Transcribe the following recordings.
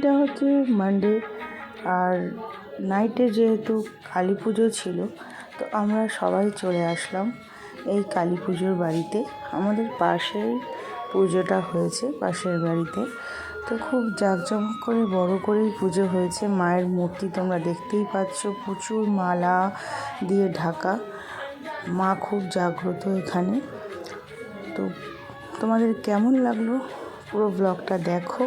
দিনটা হচ্ছে মানডে আর নাইটে যেহেতু কালী পুজো ছিল, তো আমরা সবাই চলে আসলাম এই কালী পুজোর বাড়িতে। আমাদের পাশেই পুজোটা হয়েছে পাশের বাড়িতে। তো খুব জাঁকজমক করে, বড় করেই পুজো হয়েছে। মায়ের মূর্তি তোমরা দেখতেই পাচ্ছ, প্রচুর মালা দিয়ে ঢাকা। মা খুব জাগ্রত এখানে। তো তোমাদের কেমন লাগল? পুরো ব্লগটা দেখো।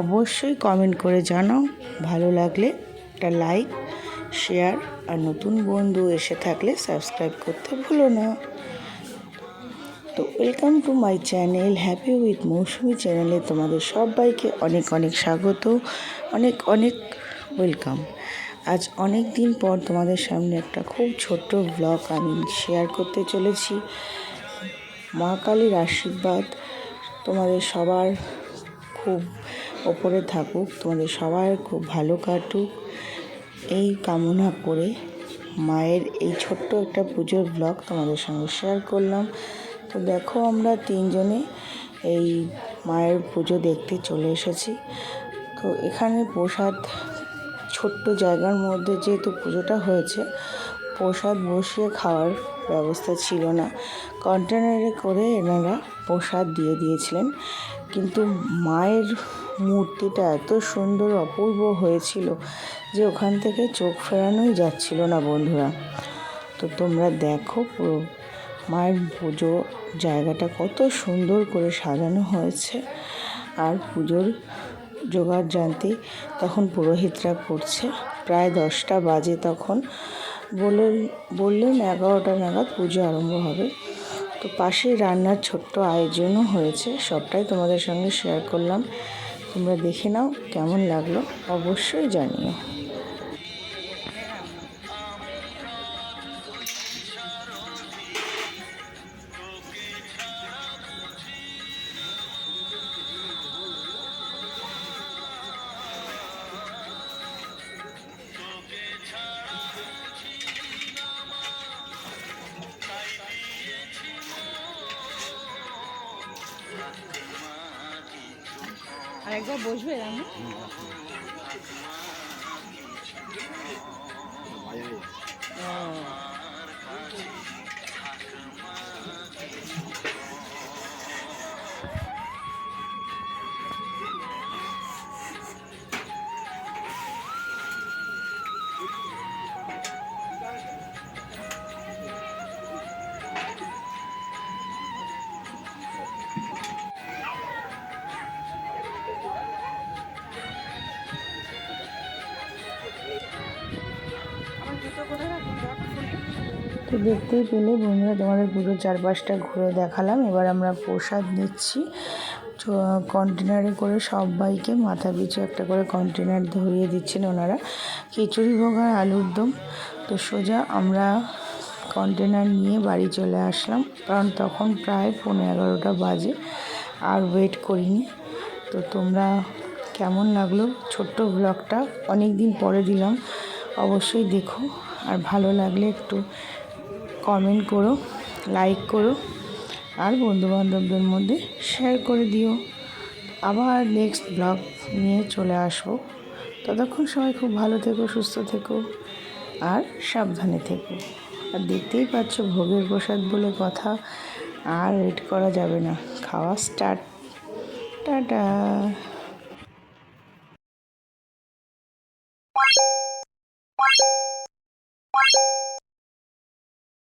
অবশ্যই কমেন্ট করে জানাও। ভালো লাগলে একটা লাইক শেয়ার আর নতুন বন্ধু এসে থাকলে সাবস্ক্রাইব করতে ভুলো না। তো welcome to my channel happy with Mousumi চ্যানেলে তোমাদের সবাইকে অনেক অনেক স্বাগত। অনেক অনেক ওয়েলকাম আজ অনেক দিন পর তোমাদের সামনে একটা খুব ছোট্ট ব্লগ আমি শেয়ার করতে চলেছি। মা কালীর আশীর্বাদ তোমাদের সবার খুব ওপরে থাকুক, তোমাদের সবার খুব ভালো কাটুক। এই কামনা করে মায়ের এই ছোট্ট একটা পুজোর ব্লগ তোমাদের সঙ্গে শেয়ার করলাম। তো দেখো আমরা তিনজনে এই মায়ের পুজো দেখতে চলে এসেছি। তো এখানে প্রসাদ ছোট্ট জায়গার মধ্যে যেহেতু পুজোটা হয়েছে প্রসাদ বসিয়ে খাওয়ার ব্যবস্থা ছিল না। কন্টেনারে করে এনারা প্রসাদ দিয়ে দিয়েছিলেন। কিন্তু মায়ের মূর্তিটা এত সুন্দর, অপূর্ব হয়েছিল যে ওখান থেকে চোখ ফেরানোই যাচ্ছিল না বন্ধুরা। তো তোমরা দেখো পুরো মায়ের পুজো জায়গাটা কত সুন্দর করে সাজানো হয়েছে। আর পুজোর জোগাড় জানতে তখন পুরোহিতরা করছে। প্রায় দশটা বাজে তখন বললেন বললেন এগারোটা নাগাদ পুজো আরম্ভ হবে। তো পাশেই রান্নার ছোট্ট আয়োজনও হয়েছে, সবটাই তোমাদের সঙ্গে শেয়ার করলাম। তোমরা দেখে নাও কেমন লাগল, অবশ্যই জানিও। আরেকবার বসবে আমি তো দেখতেই পেলে বন্ধুরা, তোমাদের পুরো চারপাশটা ঘুরে দেখালাম। এবার আমরা প্রসাদ নিচ্ছি। কন্টেনারে করে সবাইকে মাথা পিছু একটা করে কন্টেনার ধরিয়ে দিচ্ছেন ওনারা। খিচুড়ি ভোগ আর আলুর দম। তো সোজা আমরা কন্টেনার নিয়ে বাড়ি চলে আসলাম। কারণ তখন প্রায় পনেরো এগারোটা বাজে আর ওয়েট করিনি। তো তোমরা কেমন লাগল ছোট্ট ব্লগটা অনেক দিন পরে দিলাম। অবশ্যই দেখো। আর ভালো লাগলে একটু কমেন্ট করো লাইক করো, আর বন্ধুবান্ধবদের মধ্যে শেয়ার করে দিও। আবার নেক্সট ব্লগ নিয়ে চলে আসব। ততক্ষণ সবাই খুব ভালো থেকো, সুস্থ থেকো, আর সাবধানে থেকো। আর দেখতেই পাচ্ছ ভোগের প্রসাদ বলে কথা, আর ওয়েট করা যাবে না। খাওয়া স্টার্ট টাটা।